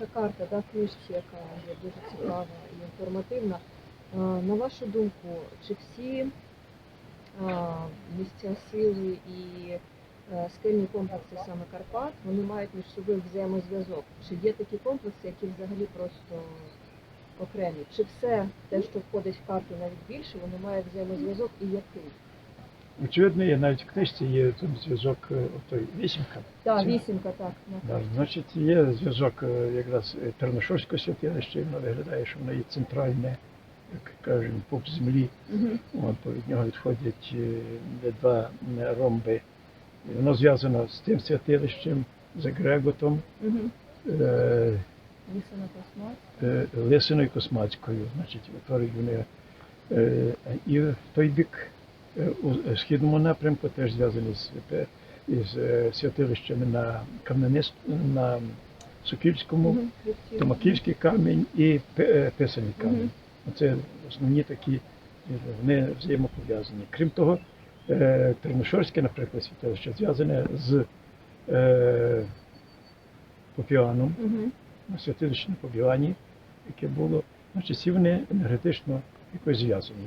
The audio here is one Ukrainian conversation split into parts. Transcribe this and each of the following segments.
ваша карта да, книжці, яка є дуже цікава і інформативна. На вашу думку, чи всі місця сили і е, скельні комплекси саме Карпат, вони мають між собою взаємозв'язок? Чи є такі комплекси, які взагалі просто окремі? Чи все те, що входить в карту навіть більше, воно має взаємозв'язок і який? Очевидно, є навіть в книжці є там зв'язок е, той вісімка. Так, Це- вісімка, так. Да, значить, є зв'язок е, якраз е, Терношовського святилища, воно виглядає, що воно є центральне, як кажемо, пуп землі. Мгм. От, від нього відходять два ромби. І воно зв'язано з тим святилищем, з Егреготом, Мгм. е, Лисиною Космацькою. Значить, утворюють вони. І в той бік у східному напрямку теж зв'язані з, е, із е, святилищами на Кам'янист, на Сокільському. Томаківський камінь і е, Писаний камінь. Це основні такі, е, вони взаємопов'язані. Крім того, е, Терношорське, наприклад, святилище зв'язане з е, Попіаном, святилище на Побіані, яке було, значить, всі вони енергетично якось зв'язані.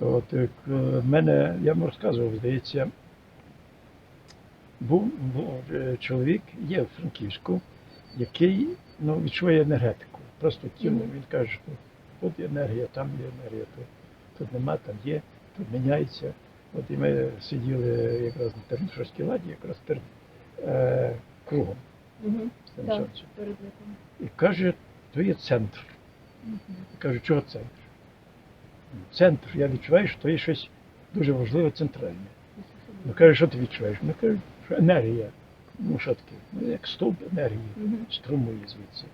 От е, в мене, я вам розказував, здається, був, був е, чоловік, є в Франківську, який ну, відчує енергетику. Просто тіло, він каже, що тут є енергія, там є енергія, тут, тут нема, там є, тут міняється. От і ми сиділи якраз на Терношорській ладі, якраз перед е, кругом. Тим Так, перед. І каже, то є центр. Мгм. Я кажу, чого центр? Центр, я відчуваю, що є щось дуже важливе центральне. Ну каже, що ти відчуваєш? Ну кажу, що енергія. Ну що таке? Ну як стовп енергії струмує звідси.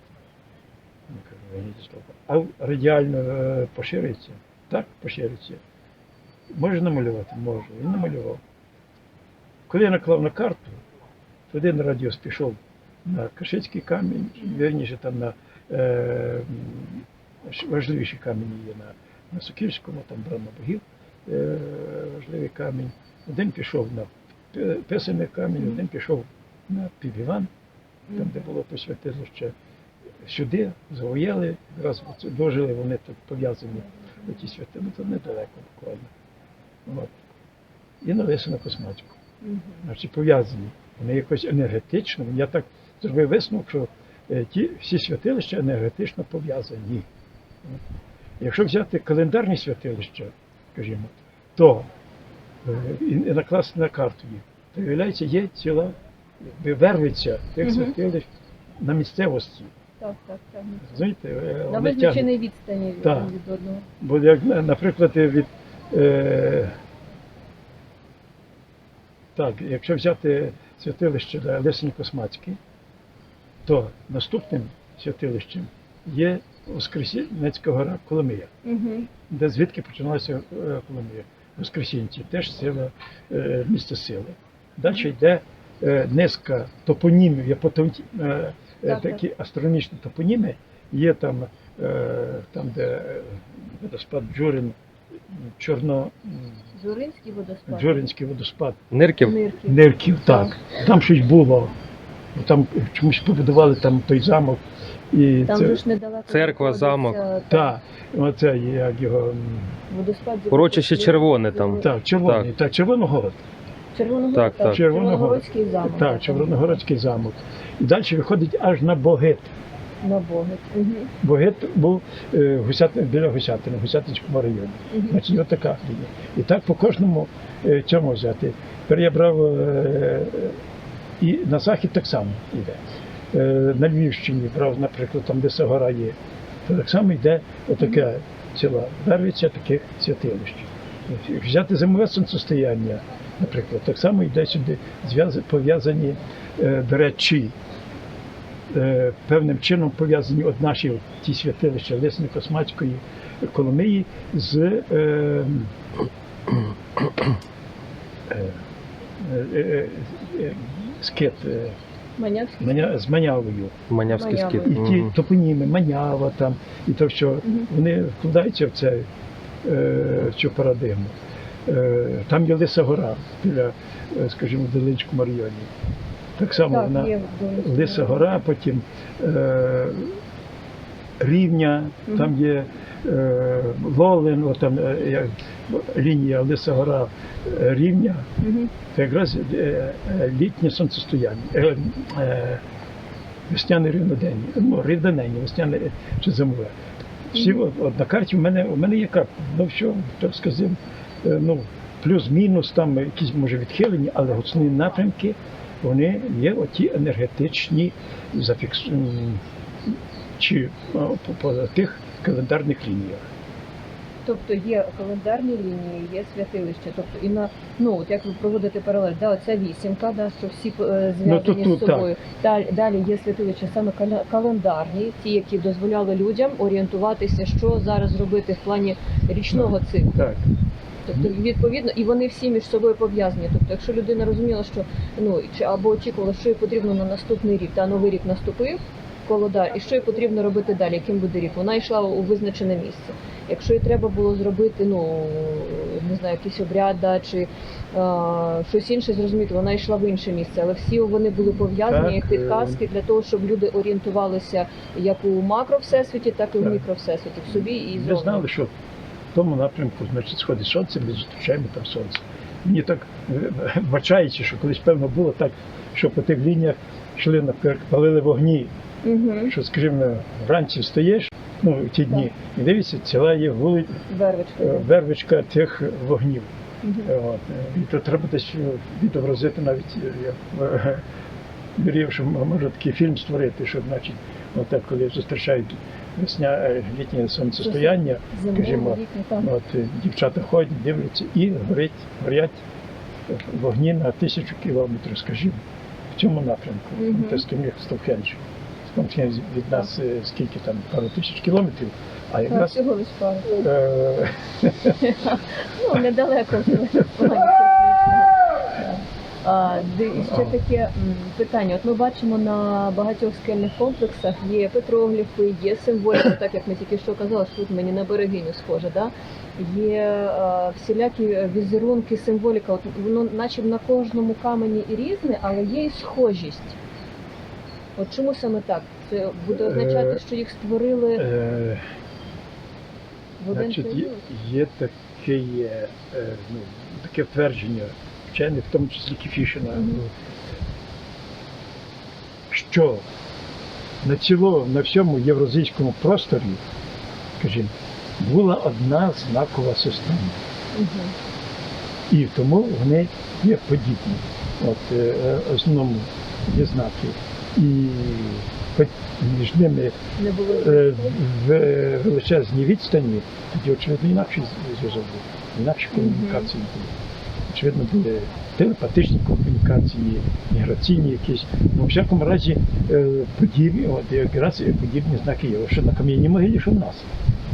Ну кажу, «Вийдіть з стовпа. А радіально е, поширюється? Так, поширюється. Може намалювати? Може. Він намалював. Коли я наклав на карту, то один радіус пішов на Кашицький камінь, вірніше там на е, важливіші камені є на, на Сокільському, там брама богів, е, важливий камінь. Один пішов на Писаний камінь, один пішов на Півіван, там, де було то святилище. Сюди завояли, оце дожили, вони тут пов'язані ті святи, ну то недалеко буквально. От. І навеси на косматику. Мгм. Значить, пов'язані. Вони якось енергетично. Я так зробив висновок, що е, ті всі святилища енергетично пов'язані. Якщо взяти календарні святилища, скажімо, то е, і накласти на карту їх, то виявляється, є ціла вервиця тих святилищ на місцевості. Так, так, так. Розумієте, е, На визначеній відстані від, Так. від одного. Бо як, наприклад, від е, так, якщо взяти святилище да, Лисень Космацький, то наступним святилищем є Воскресенецька гора Коломия, Угу. де звідки починалася е, Коломия. Воскресінці теж сила, е, місце сили. Далі йде е, низка топонімів, є потом, Так, такі астрономічні топоніми, є там, там де водоспад Джурин, Чорно, м, Журинський водоспад. Джуринський водоспад, Нирків. Нирків. Нирків, так. Там щось було. Там чомусь побудували там той замок. І Там це, же ж недалеко. Церква, знаходиться, замок. так, та, оце як його. Водоспад Урочище Червоне там. Так, червоний, так, Червоногород. Червоногород, Так, так. Червоногородський замок. Так, Червоногородський замок. І далі виходить аж на Богит. На Богит. Угу. Богит був е, Гусят, біля Гусятини, в Гусятинському районі. Угу. Значить, от така лінія. І так по кожному е, цьому взяти. Тепер я брав е, і на захід так само йде. Е, на Львівщині брав, наприклад, там, де Сагора є, так само йде отака ціла вервиця таких святилищ. Взяти зимове сонцестояння, наприклад, так само йде сюди пов'язані, е, до речі, е, певним чином пов'язані от наші от ті святилища Лисни Космацької Коломиї з е, е, е, е, е, Манявський. Маня- з Манявою. Манявський скіт. І ті Мгм. топоніми, Манява там, і то, що Мгм. вони вкладаються в, це, е, в цю парадигму. Е, Там є Лиса гора біля, е, скажімо, в Долинському районі. Так само Так, вона є Лиса гора, потім е, Рівня, там є е, Лолин, от там е, лінія Лиса гора е, Рівня. Це якраз е, е, літнє сонцестояння, е, е, весняне рівнодення, ну, рівнодення, весняне чи зимове. Всі от, от на карті в мене, у мене є карта. Ну що, так сказати, е, ну, плюс-мінус, там якісь може відхилені, але основні напрямки вони є оті енергетичні зафікс... чи а, по, по тих календарних лініях. Тобто є календарні лінії, є святилище. Тобто і на ну от як ви проводите паралель, да, оця вісімка, да, що всі е, зв'язані Ну, тут- тут з собою. Далі, далі є святилища саме календарні, ті, які дозволяли людям орієнтуватися, що зараз робити в плані річного циклу. Так. Тобто, відповідно, і вони всі між собою пов'язані. Тобто, якщо людина розуміла, що ну чи або очікувала, що їй потрібно на наступний рік, та новий рік наступив. Колодар, і що їй потрібно робити далі, яким буде рік? Вона йшла у визначене місце. Якщо їй треба було зробити, ну не знаю, якийсь обряд, да, чи е, щось інше зрозуміти, вона йшла в інше місце. Але всі вони були пов'язані як е, підказки для того, щоб люди орієнтувалися як у макро всесвіті, так і в Так. мікро всесвіті, в собі і Ми знали, що в тому напрямку значить, сходить сонце, ми зустрічаємо там сонце. Мені так е, вбачаючи, що колись певно було так, що по тих лініях йшли наприклад, палили вогні, Угу. що, скажімо, вранці встаєш, ну, ті дні, і дивишся, ціла є вули, Вервичка. е, вервичка тих вогнів. Е, От. І то треба десь е, відобразити навіть, як е, що може такий фільм створити, що значить, отак, коли зустрічають весня, літнє сонцестояння, скажімо. От дівчата ходять, дивляться і горять, горять вогні на тисячу кілометрів, скажімо, в цьому напрямку. Стоміх Стовхенч. Стовхенч від нас скільки там, пару тисяч кілометрів, а якраз всього лиш пару. Ну, недалеко. Ще таке питання. От ми бачимо на багатьох скельних комплексах є петрогліфи, є символіка, так як ми тільки що казали, що тут мені на берегиню схоже, да? є всілякі візерунки, символіка. От воно наче на кожному камені і різне, але є і схожість. От чому саме так? Це буде означати, Е, що їх створили е, в один значить, є, період? є таке, є, е, ну, таке твердження вчених, в тому числі Кіфішина, що на цілому, на всьому євразійському просторі, скажімо, була одна знакова система. І тому вони є подібні. От е, е, основному є знаки. І між ними е, в величезній відстані, тоді, очевидно, інакший зв'язок був, інакші комунікації були. Очевидно, були телепатичні комунікації, міграційні якісь. Ну, в всякому разі, е, подібні, от якраз е, подібні знаки є. Що на кам'яній могилі, що в нас.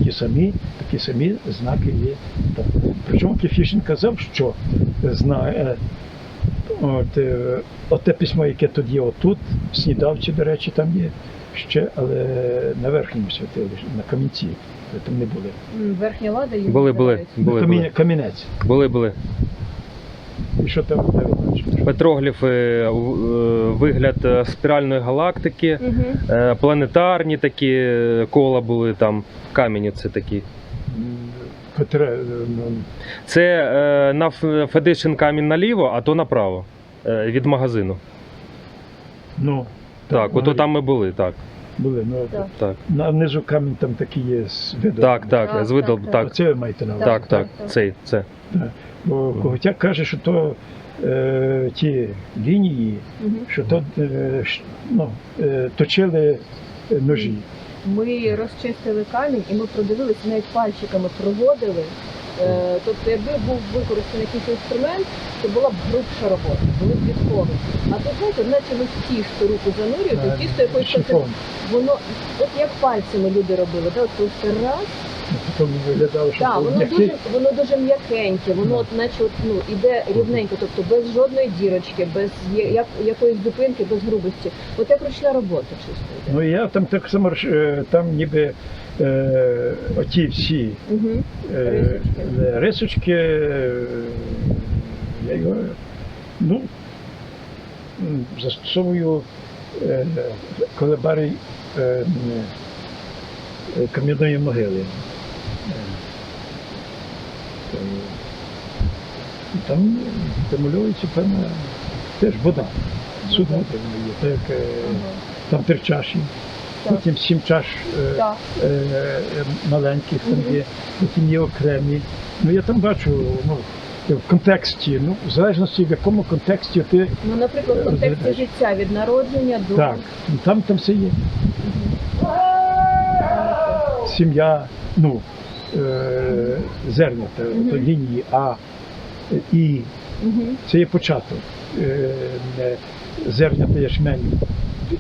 Ті самі, такі самі знаки є. там. Причому Кефішин казав, що знає. От, е, от те письмо, яке тут є отут, в Снідавці, до речі, там є ще, але на верхньому святилищі, на камінці, там не були. Верхня лада Були, були, були, були, камінець. були, були. І що там де ви бачите? Петрогліфи, е, вигляд е, спіральної галактики, е, планетарні такі е, кола були там, камені це такі. Петре, е, ну, Це е, на Федишин камінь наліво, а то направо. е, Від магазину. ну, Так, ото там ми були, так. Були. Ну, Так. Так, На внизу камінь там такі є з видом. так, так, Так, з видом, так, так, Оце ви маєте на увазі. так, так, так. цей, це. Бо Коготяк каже, що то е, ті лінії, Мгм. що то е, ш- ну, е, точили е, ножі. Ми розчистили камінь і ми продивилися, навіть пальчиками проводили. Е, Тобто, якби був використаний якийсь інструмент, то була б грубша робота, були б відходи. А тут знаєте, наче ви тісто руку занурюєте, тісто Шифон. воно от як пальцями люди робили, от просто раз Так, воно дуже, воно дуже м'якеньке, воно от наче от, ну, іде рівненько, тобто без жодної дірочки, без як, якоїсь зупинки, без грубості. От як ручна робота чисто. Ну я там так само е, там ніби е, оті всі Угу. е, Рисочки. е, я його ну, застосовую е, колебарій е, е, кам'яної могили. Е, Там демонується певна теж вода. Суд води є, так як е, там три чаші, Так. Потім сім чаш е, е, е, маленьких там є, потім є окремі. Ну я там бачу, ну, в контексті, ну, в залежності в якому контексті ти Ну, наприклад, в контексті Розглядаєш. життя від народження до так, ну, там там все є. Сім'я, ну, е, зернята, Мгм. то лінії А, І, це є початок. Е, е, зернята ячмені.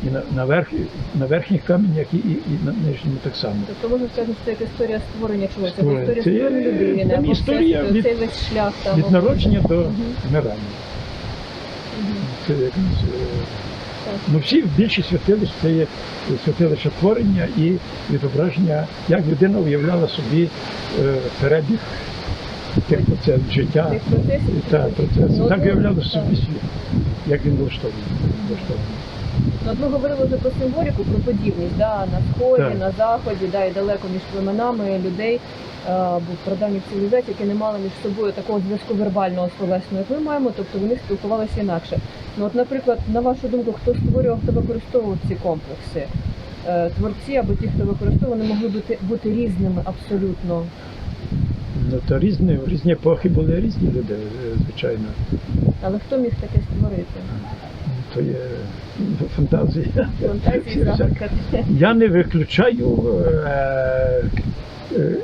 І на, на, верх, на верхніх каменях і, і, і на нижньому так само. Тобто можна сказати, що це як історія створення чогось, Створення. історія створення людини, там або історія все, від- цей весь шлях там. Від народження до вмирання. Це якось, Ну, всі більшість святилищ це є святилище творення і відображення, як людина уявляла собі е, перебіг тих процесів життя. Та, процесів. Так ну, уявляла собі світ, як він влаштований. Ну, от ми говорили вже про символіку, про подібність да, на сході, Так. на заході, да, і далеко між племенами людей, е, був прадавніх цивілізацій, які не мали між собою такого зв'язку вербального словесного, як ми маємо, тобто вони спілкувалися інакше. Ну, от, наприклад, на вашу думку, хто створював, хто використовував ці комплекси? Е, Творці або ті, хто використовував, вони могли бути, бути різними абсолютно. Ну, то різні, різні епохи були різні люди, е, звичайно. Але хто міг таке створити? То є фантазія. Фантазії. Я не виключаю е, е,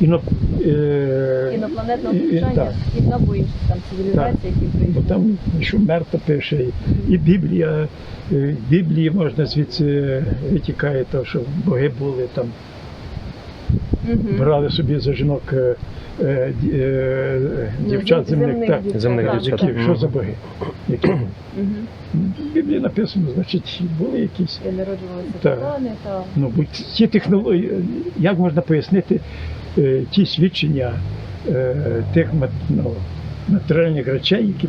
іно, е, Інопланетного і- і- так. і або інших там цивілізацій, які Бо там Шумер то пише, і- і Біблія, е, в Біблії можна звідси витікає те, що боги були там. Брали собі за жінок е, е, е, Ну, дівчат зем- земних. Так, дівчат, Земних так, дівчат. які, що за боги? Які? В Біблії написано, значить, були якісь. І народжувалися титани та Ну, бо ті технології, як можна пояснити е, ті свідчення е, тих ну, матеріальних речей, які,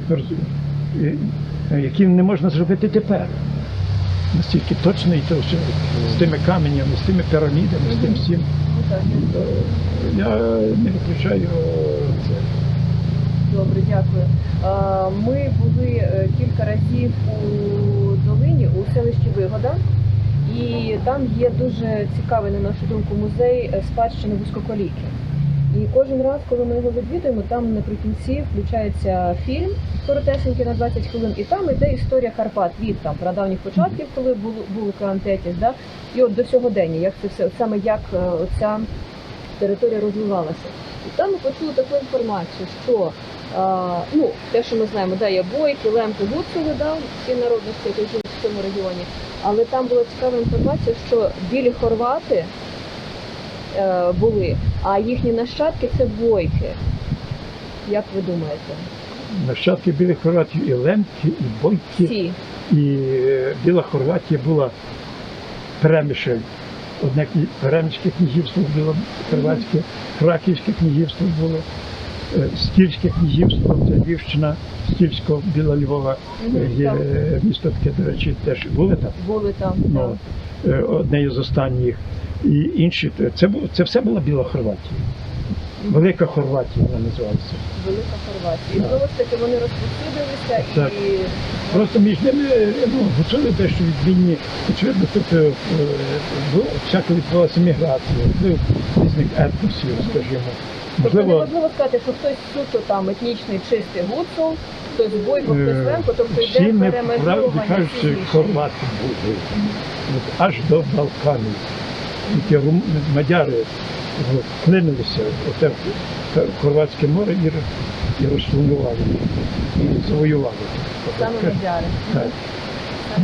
е, які не можна зробити тепер. Настільки точно і то все з тими каменями, з тими пірамідами, з тим всім. Я- не виключаю це. добре, дякую. Ми були е, кілька разів у долині у селищі Вигода. І там є дуже цікавий, на нашу думку, музей е, спадщини вузькоколіки. І кожен раз, коли ми його відвідуємо, там наприкінці включається фільм коротесенький на 20 хвилин, і там іде історія Карпат від там прадавніх початків, коли був Каантетіс, да? і от до сьогодення, як це все, саме як е, оця територія розвивалася. І там ми почули таку інформацію, що а, ну, те, що ми знаємо, да, є бойки, лемки, гуцули, да, всі народності, які живуть в цьому регіоні. Але там була цікава інформація, що білі хорвати е, були, а їхні нащадки це бойки. Як ви думаєте? Нащадки білих хорватів і лемки, і бойки. Всі. І е, Біла Хорватія була перемишель. Одне перемиське князівство було хорватське, Краківське князівство було, е, Стільське князівство, це Львівщина, Стільсько, Біла Львова, е, є е, місто таке, до речі, теж були там. Були там. Ну, е, одне із останніх. І інші, це, це все була Біла Хорватія. Велика Хорватія вона називалася. Велика Хорватія. І знову ж таки вони розповсюдилися Так. і Просто між ними ну, гуцули дещо відмінні. Очевидно, тут е, е, всяка відбулася міграція, вплив різних етносів, скажімо. Тобто неможливо сказати, що хтось суто там етнічний чистий гуцул, хтось бойко, хтось е, лемко, тобто йде правді перемежовування. кажучи, хорвати були. Аж до Балканів. Тільки рум- мадяри ну, вклинилися у те в Хорватське море і, роз- і і завоювали. Саме мадяри. Так.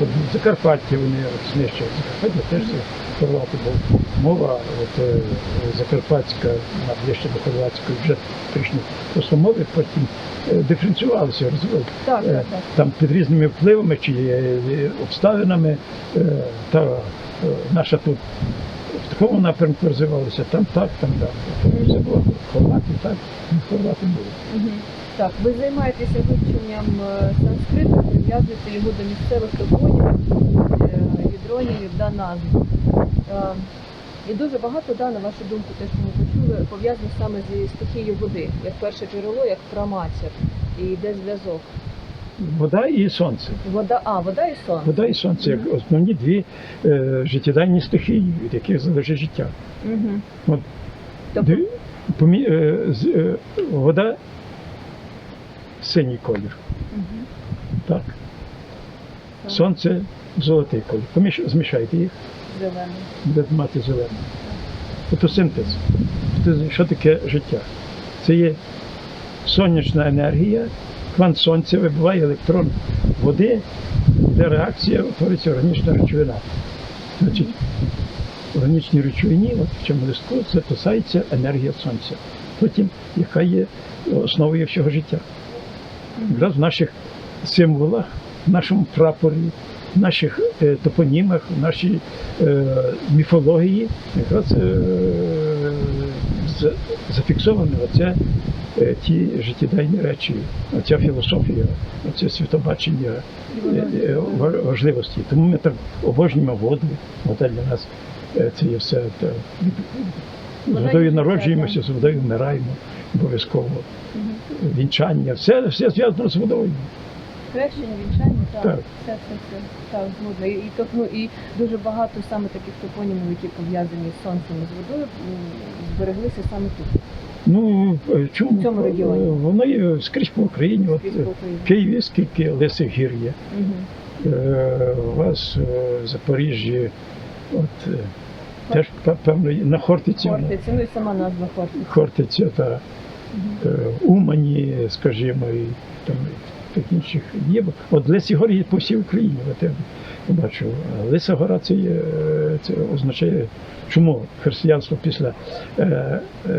От Закарпаття вони знищили. Закарпаття теж Хорвати був мова, от е, закарпатська, вона ближче до хорватської, вже прийшли просто мови, потім е, диференціювалися, розвивалися. Так, Е, так, так. Там під різними впливами чи обставинами та наша тут такому напрямку розвивалася, там так, там так. Це було хорвати, так, не хорвати були. Так, ви займаєтеся вивченням е, санскриту, прив'язуєте його до місцевих топонімів, е, гідронімів да назв. Е, І дуже багато, да, на вашу думку, те, що ми почули, пов'язано саме зі стихією води, як перше джерело, як праматір. І йде зв'язок. Вода і сонце. Вода, а, вода і сон. Вода і сонце як основні дві е, життєдайні стихії, від яких залежить життя. Угу. От Тобто, Дві- помі- е, з- е, вода синій колір, Мгм. так. Так. Сонце золотий колір. Поміш, змішайте їх, зелений. буде мати зелений. Фотосинтез. Фотосинтез. Що таке життя? Це є сонячна енергія, квант сонця вибиває електрон води, де реакція утворюється органічна речовина. Значить, в органічній речовині, от в цьому листку, записається енергія сонця. Потім, яка є основою всього життя. Якраз в наших символах, в нашому прапорі, в наших е, топонімах, в нашій е, міфології якраз е, зафіксовано оце, е, ті життєдайні речі, оця філософія, оце світобачення е, е, ва- важливості. Тому ми так обожнюємо воду. Вода для нас це є все. З водою народжуємося, з водою вмираємо обов'язково. Вінчання, все, все зв'язано з водою. Хрещення, вінчання, так. Так. Все, все, все. Так, згодна. І, і, то- ну, і дуже багато саме таких топонімів, які пов'язані з сонцем і з водою, збереглися саме тут, Ну, е, чому? В цьому регіоні. Е, Воно є скрізь по Україні. Скрізь е, по Україні. в Києві скільки лисих гір є. Е, У вас в Запоріжжі, от, теж, певно, на Хортиці, воно. Хортиця, ну і сама назва Хортиця. Хортиця та Мгм. е, Умані, скажімо, і там і інших є. От Лисі гори є по всій Україні. От бачу. А Лиса гора це, є, е, це означає, чому християнство після е, е,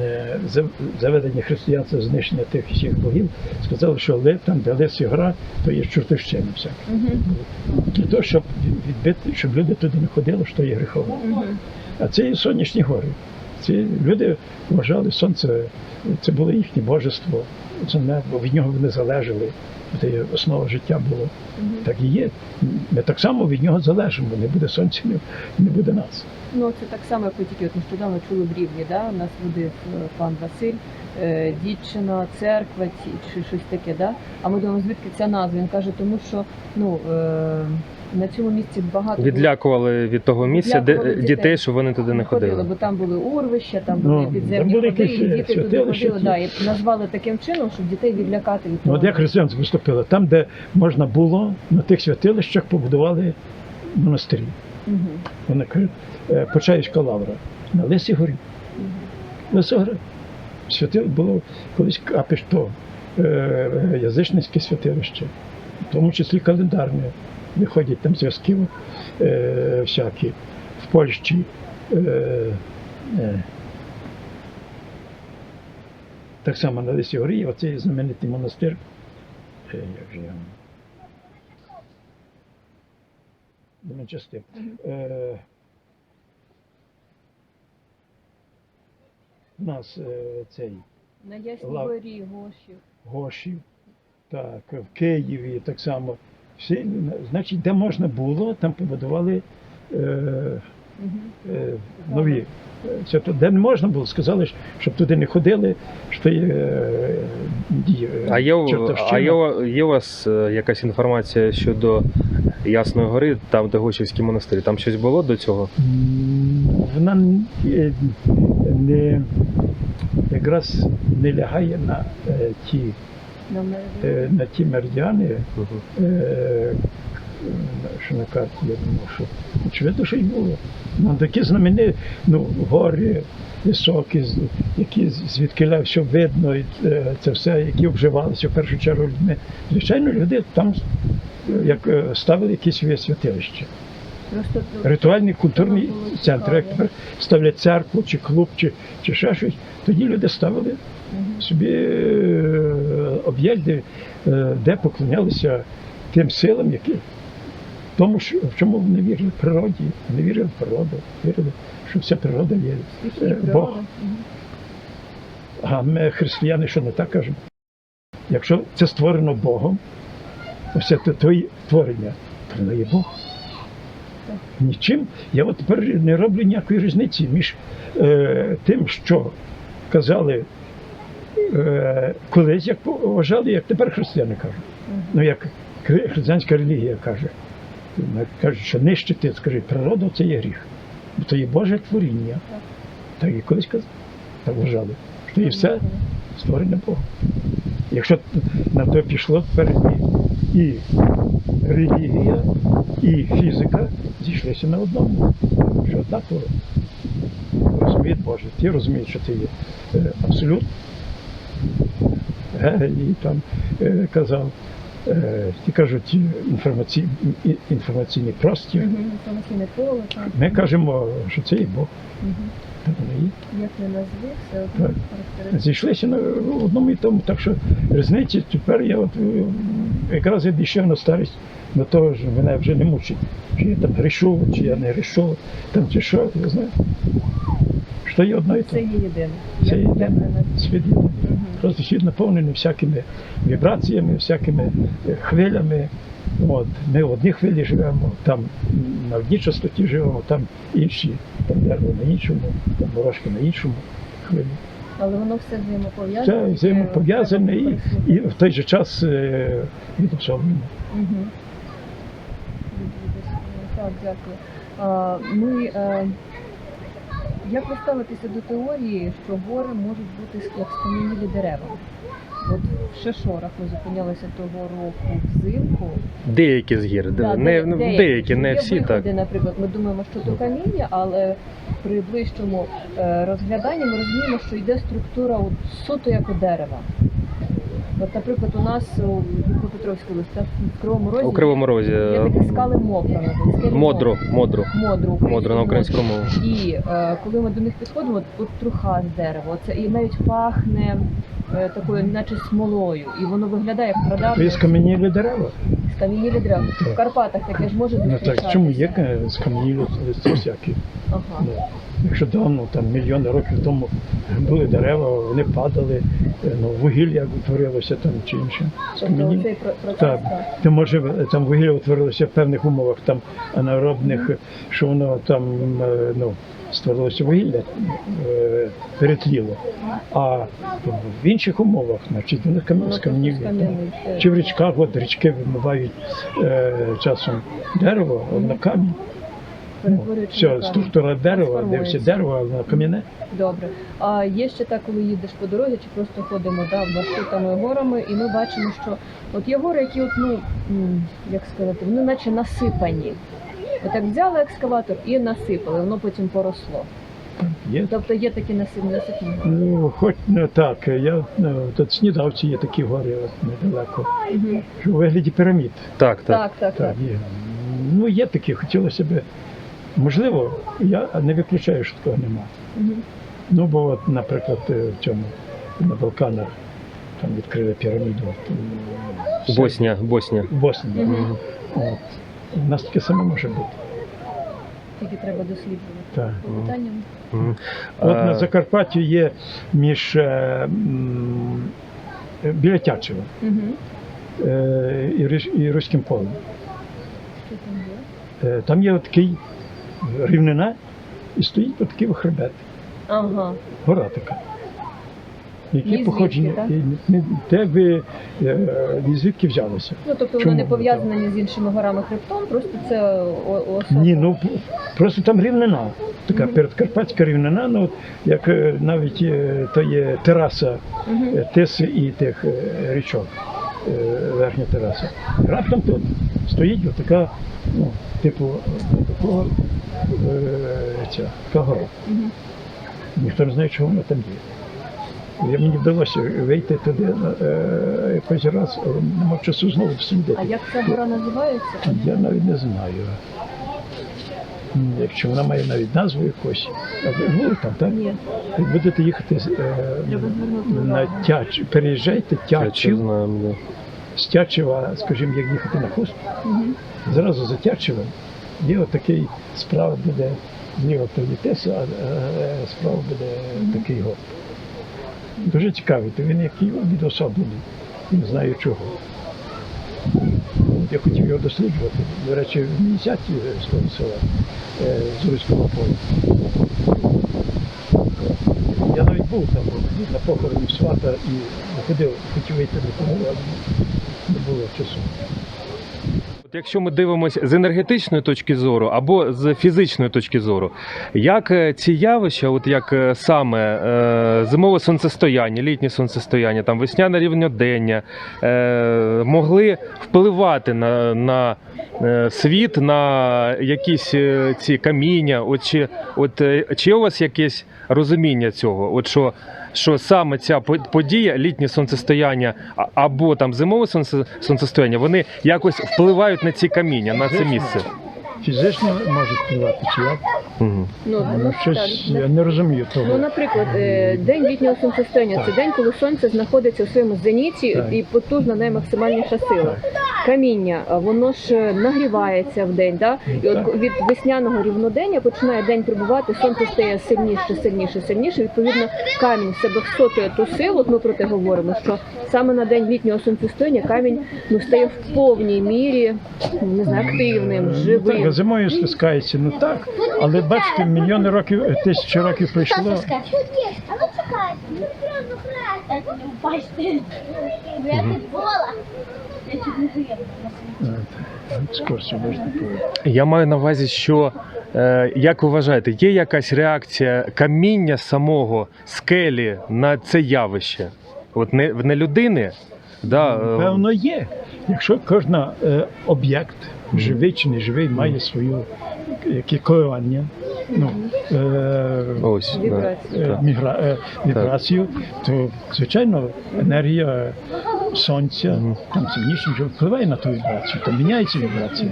е, заведення християнства, знищення тих всіх богів, сказали, що ли, там, де Лисі гора, то є чортовщина всяка. Для того, щоб відбити, щоб люди туди не ходили, що є гріховно. А це є сонячні гори. Ці люди вважали сонце, це було їхнє божество, це небо, від нього вони залежали. Це основа життя було. Так і є. Ми так само від нього залежимо. Не буде сонця, не- буде нас. Ну, це так само, як ви тільки от нещодавно чули в Рівні, да? у нас водив е, пан Василь, е, дівчина, церква чи щось таке, да? а ми думаємо, звідки ця назва? Він каже, тому що ну, е, на цьому місці багато Відлякували від того місця де, дітей, дітей. щоб вони туди не ходили. бо там були урвища, там Ну, були там підземні були ходи, якісь, і е, діти туди ходили, да, і назвали таким чином, щоб дітей відлякати від Ну, того. от як християнство виступило, там, де можна було, на тих святилищах побудували монастирі. Мгм. Вони кажуть, е, Почаївська лавра на Лисій горі. Мгм. Лиса гора. Святил було колись капішто, е, язичницьке святилище, в тому числі календарне. Виходять там зв'язки е, всякі в Польщі. Е, е, так само на Лисій горі, оцей знаменитий монастир. Е, як же я? Домочастив. Е, у нас е, цей На Ясній Лав- горі, Гошів. Гошів, так, в Києві так само. Всі, значить, де можна було, там побудували е, е, нові. Е, Це де не можна було, сказали, щоб туди не ходили, що є е. А є, а є, є у вас е, якась інформація щодо Ясної гори, там, де Гочівський монастир? Там щось було до цього? Вона н- е, не якраз не лягає на е, ті, На е, на ті меридіани, Угу. Е, що на карті, я думав, що очевидно, що й було. Ну, такі знамені, ну, гори високі, які звідки все видно, і е, це все, які вживалися в першу чергу людьми. Звичайно, люди там як ставили якісь своє святилище. Просто Ритуальний культурний центр. Як тепер ставлять церкву чи клуб, чи, чи ще щось, тоді люди ставили. Собі е, де, е, поклонялися тим силам, які тому, що в чому вони вірили в природі, вони вірили в природу, вірили, що вся природа є. Е. Бог. А ми, християни, що не так кажемо? Якщо це створено Богом, все те твоє творення, то воно є Бог. Нічим. Я от тепер не роблю ніякої різниці між е, тим, що казали колись, як вважали, як тепер християни кажуть. Ну, як християнська релігія каже. Кажуть, що нищити, скажи, природу це є гріх. Бо то є Боже творіння. Так. І колись казали, так вважали. Що і все створення Бога. Якщо на то пішло тепер і, релігія, і фізика зійшлися на одному. Що однаково розуміють Боже. Ті розуміють, що це є е, абсолют. Гегель там е, казав, е, ті кажуть інформаційний, інформаційний простір. Поле. Ми кажемо, що це є Бог. Мгм. Так воно є. Як не назви, все одно. Зійшлися на одному і тому. Так що різниці тепер я от якраз і дійшов на старість до того, що мене вже не мучить. Чи я там грішу, чи я не грішу, там чи що, я знаю. Що є одно і Це є єдине. Це є єдине. Світ. Просто світ наповнений всякими вібраціями, всякими е, хвилями. От, ми в одній хвилі живемо, там на одній частоті живемо, там інші, там дерево на іншому, там ворожки на іншому хвилі. Але воно все взаємопов'язане. Це взаємопов'язане і, і в той же час е, відособлено. Мгм. Так, дякую. А, Ми, е, як ви ставитеся до теорії, що гори можуть бути як скам'янілі дерева? От в Шешорах ми зупинялися того року взимку. Деякі з гір, Да, не, де- деякі, не Є всі так. виходи, наприклад, ми думаємо, що то каміння, але при ближчому е, розгляданні ми розуміємо, що йде структура от, суто як у дерева. От, наприклад, у нас у Дніпропетровській області, в Кривому Розі У Кривому Розі. є е, такі скали мокра, Модру, модру. Модру, Модру на українську мову. І е, коли ми до них підходимо, от, труха з дерева, це і навіть пахне е, такою, наче смолою, і воно виглядає як прадавне скам'янілі дерева. скам'янілі дерева. В Карпатах таке ж може Ну зустрічатися. так чому є е, скам'янілі всякі? Ага. Ну, якщо давно, там мільйони років тому були дерева, вони падали, е, ну, вугілля утворилося там чи інше. Тобто. Так, так. може там вугілля утворилося в певних умовах, там анаеробних, що воно там е, ну, створилося вугілля, е, перетліло. А в інших умовах, значить, вони Воно кам- просто скам'янілі. е, Чи в річках, от річки вимивають е, часом дерево на камінь. Ну, все, структура дерева, де все дерево, а на кам'яне. Добре. А є ще так, коли їдеш по дорозі, чи просто ходимо да, маршрутами горами, і ми бачимо, що от є гори, які, от, ну, як сказати, вони наче насипані. Отак взяли екскаватор і насипали, воно потім поросло. Є. Тобто є такі насип- насипні гори. Ну, хоч не так. Я ну, тут снідавці є такі гори от, недалеко. Що У вигляді пірамід. Так, так. Так, так, так. Так, є. Ну, є такі, хотілося б. Можливо, я не виключаю, що такого нема. Ну, бо, от, наприклад, е, в цьому на Балканах там відкрили піраміду. от, м, Босня, Босня. Мгм. От. У нас таке саме може бути. Тільки треба досліджувати. Так. По питанням. Мгм. От А, на Закарпатті є між е, м, біля Тячева Угу. е, і, і Руським полем. Що там є? Е, там є такий рівнина і стоїть такий хребет. Ага. Гора така. Які походження, так? те, якби е, ні звідки взялося. Ну, тобто Чому воно не пов'язане ні з іншими горами хребтом, просто це особа. Ні, ну просто там рівнина. Така Мгм. передкарпатська рівнина, ну як е, навіть е, то є тераса Мгм. е, тиси і тих е, річок, верхня тераса. Раптом тут стоїть така, ну, типу, е, такого е, ця, кагора. Ніхто не знає, чого вона там є. Я мені вдалося вийти туди е, якось раз, але нема часу знову всюди. А як ця гора називається? Я навіть не знаю. Якщо вона має навіть назву якусь, а ви були там, так? Ні, будете їхати е, на. Тяч, переїжджайте Тячів, да. з Тячева, скажімо, як їхати на хуст, Мгм. зразу за Тячевом є отакий справа буде зліва прилітеся, а е, справа буде такий горб. Дуже цікавий, то він який відособлений, не знаю чого. От Я хотів його досліджувати. До речі, в місяці з того села з руського поля. Я навіть був там на похороні свата і ходив, хотів вийти до того, але не було часу. Якщо ми дивимося з енергетичної точки зору або з фізичної точки зору, як е, ці явища, от як е, саме е, зимове сонцестояння, літнє сонцестояння, там весняне рівнодення, могли впливати на, на світ, на якісь ці каміння? От чи, от, чи у вас якесь розуміння цього? От що, що саме ця по- подія, літнє сонцестояння або там зимове сонце, сонцестояння, вони якось впливають на ці каміння, на це місце. Фізично може впливати, чи як? Угу. Ну, Ну, ну, щось так, я не розумію того. Ну, наприклад, е, день літнього сонцестояння це день, коли сонце знаходиться у своєму зеніті Так. і потужна наймаксимальніша сила. Каміння, а, воно ж е, нагрівається в день, да? і от від весняного рівнодення починає день прибувати, сонце стає сильніше, сильніше, сильніше. Відповідно, камінь в себе всотує ту силу. От ми про те говоримо, що саме на день літнього сонцестояння камінь ну стає в повній мірі ну, не знаю, активним, Ну, живим. Так, зимою стискається, ну так, але бачите, мільйони років, тисячі років пройшло. А ну ну я маю на увазі, що е, як ви вважаєте, є якась реакція каміння самого скелі на це явище? От не, не людини, да, е, Певно, є. Якщо кожен е, об'єкт, живий чи не живий, має свою яке коливання, ну, е, ось да. Е, мігра, е, вібрацію, то звичайно енергія сонця там сильніше вже впливає на ту вібрацію, там міняється вібрація.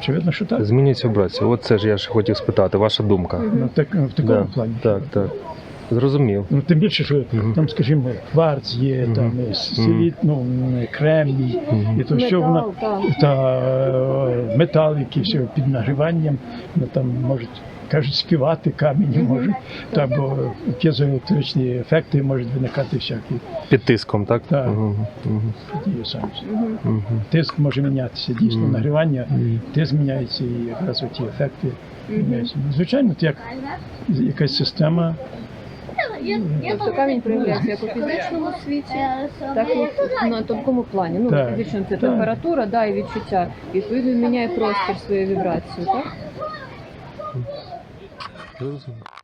Очевидно, що так. Змінюється вібрація. От це ж я ж хотів спитати, ваша думка. Ну, так, в такому Да, плані. Так, так. Зрозумів. Ну, тим більше, що там, скажімо, кварц є, там силіт, ну, кремній, і то що вона та метал, який все під нагріванням, ну там можуть. Кажуть, співати камінь можуть, та бо п'єзоелектричні ефекти можуть виникати всякі Під тиском, так? Так. Мгм. Мгм. Тиск може мінятися, дійсно, Мгм. нагрівання, Мгм. тиск міняється і якраз оті ефекти міняються. Ну, Звичайно, це як якась система. Тобто камінь проявляється як у фізичному світі, так і на тонкому плані. Ну, Так, фізично це температура, да, і відчуття. І Відповідно, він міняє простір своєю вібрацією, так? Зрозумів.